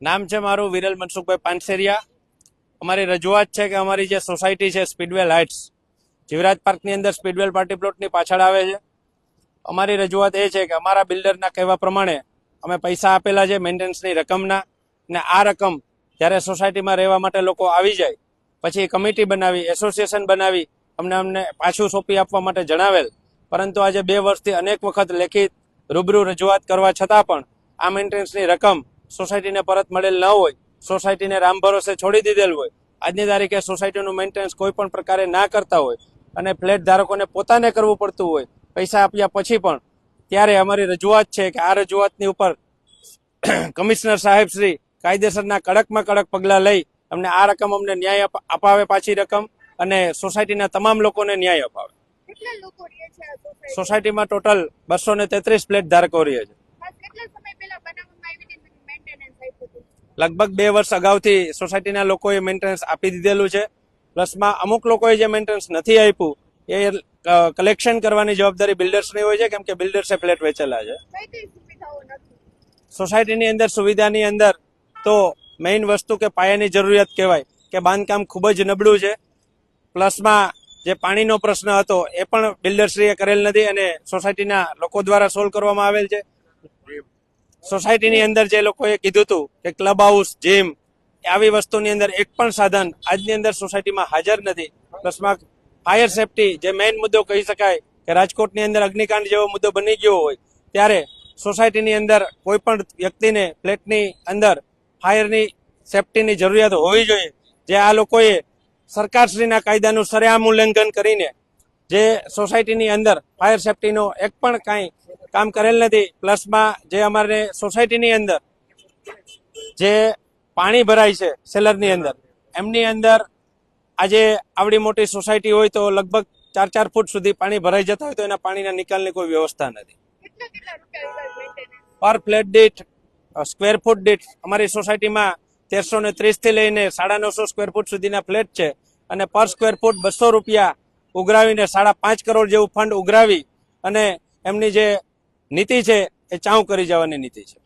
નામ છે મારું વિરલ મનસુખભાઈ પાનસેરિયા. અમારી રજૂઆત છે કે અમારી જે સોસાયટી છે સ્પીડવેલ હાઇટ્સ, જીવરાજ પાર્કની અંદર સ્પીડવેલ પાર્ટી પ્લોટની પાછળ આવે છે. અમારી રજૂઆત એ છે કે અમારા બિલ્ડરના કહેવા પ્રમાણે અમે પૈસા આપેલા છે મેન્ટેનન્સની રકમના ને આ રકમ જ્યારે સોસાયટીમાં રહેવા માટે લોકો આવી જાય, પછી કમિટી બનાવી, એસોસિએશન બનાવી, અમને અમને પાછું સોંપી આપવા માટે જણાવેલ. પરંતુ આજે બે વર્ષથી અનેક વખત લેખિત રૂબરૂ રજૂઆત કરવા છતાં પણ આ મેન્ટેનન્સની રકમ સોસાયટીને પરત મળેલ ન હોય સોસાયટીને રામ ભરોસે છોડી દીધેલ હોય આજની તારીખે સોસાયટીનું મેન્ટેનન્સ કોઈ પણ પ્રકારે ના કરતા હોય અને ફ્લેટ ધારકોને પોતાને કરવું પડતું હોય પૈસા આપ્યા પછી પણ ત્યારે અમારી રજૂઆત છે કે આ રજૂઆતની ઉપર કમિશનર સાહેબ શ્રી કાયદેસરના કડકમાં કડક પગલાં લઈ અમને આ રકમ અમને ન્યાય અપાવે પાછી રકમ અને સોસાયટીના તમામ લોકોને ન્યાય અપાવે. સોસાયટીમાં? ટોટલ બસો ને તેત્રીસ ફ્લેટ ધારકો રહે છે ખાસ કેટલા સમય પહેલા બનાવવામાં આવી હતી મેન્ટેનન્સ આપ્યું હતું લગભગ બે વર્ષ અગાઉથી સોસાયટીના લોકોએ મેન્ટેનન્સ આપી દીધેલું છે. પ્લસમાં અમુક લોકોએ જે મેન્ટેનન્સ નથી આપ્યું એ કલેક્શન કરવાની જવાબદારી બિલ્ડર્સની હોય છે કેમ કે બિલ્ડર્સે ફ્લેટ વેચેલા છે. સોસાયટીની અંદર સુવિધાની અંદર તો મેઇન વસ્તુ કે પાયાની જરૂરિયાત કહેવાય કે બાંધકામ ખૂબ જ નબળું છે. પ્લસમાં જે પાણીનો પ્રશ્ન હતો એ પણ બિલ્ડરશ્રીએ કરેલ નથી અને સોસાયટીના લોકો દ્વારા સોલ્વ કરવામાં આવેલ છે. સોસાયટીની અંદર જે લોકોએ કીધું હતું કે ક્લબ હાઉસ જીમ આવી વસ્તુની અંદર એક પણ સાધન આજની અંદર સોસાયટીમાં હાજર નથી. પ્લસમાં ફાયર સેફટી જે મેઇન મુદ્દો કહી શકાય કે રાજકોટની અંદર અગ્નિકાંડ જેવો મુદ્દો બની ગયો હોય, ત્યારે સોસાયટીની અંદર કોઈ પણ વ્યક્તિને ફ્લેટની અંદર ફાયરની સેફટીની જરૂરિયાત હોવી જોઈએ. જે આ લોકોએ સરકારશ્રીના કાયદાનું સરેઆમ ઉલ્લંઘન કરીને જે સોસાયટીની અંદર ફાયર સેફટીનો એક પણ કાંઈ કામ કરેલ નથી. પ્લસમાં જે અમારે સોસાયટીની અંદર જે પાણી ભરાય છે સેલરની અંદર એમની અંદર આજે આવડી મોટી સોસાયટી હોય તો લગભગ ચાર ચાર ફૂટ સુધી પાણી ભરાઈ જતા હોય તો એના પાણીના નિકાલની કોઈ વ્યવસ્થા નથી. પર ફ્લેટ દીઠ સ્ક્વેર ફૂટ દીઠ અમારી સોસાયટીમાં તેરસો ને ત્રીસથી લઈને સાડા નવસો સ્ક્વેર ફૂટ સુધીના ફ્લેટ છે અને પર સ્ક્વેર ફૂટ બસો રૂપિયા ઉઘરાવીને સાડા પાંચ કરોડ જેવું ફંડ ઉઘરાવી અને એમની જે નીતિ છે એ ચાઉ કરી જવાની નીતિ છે.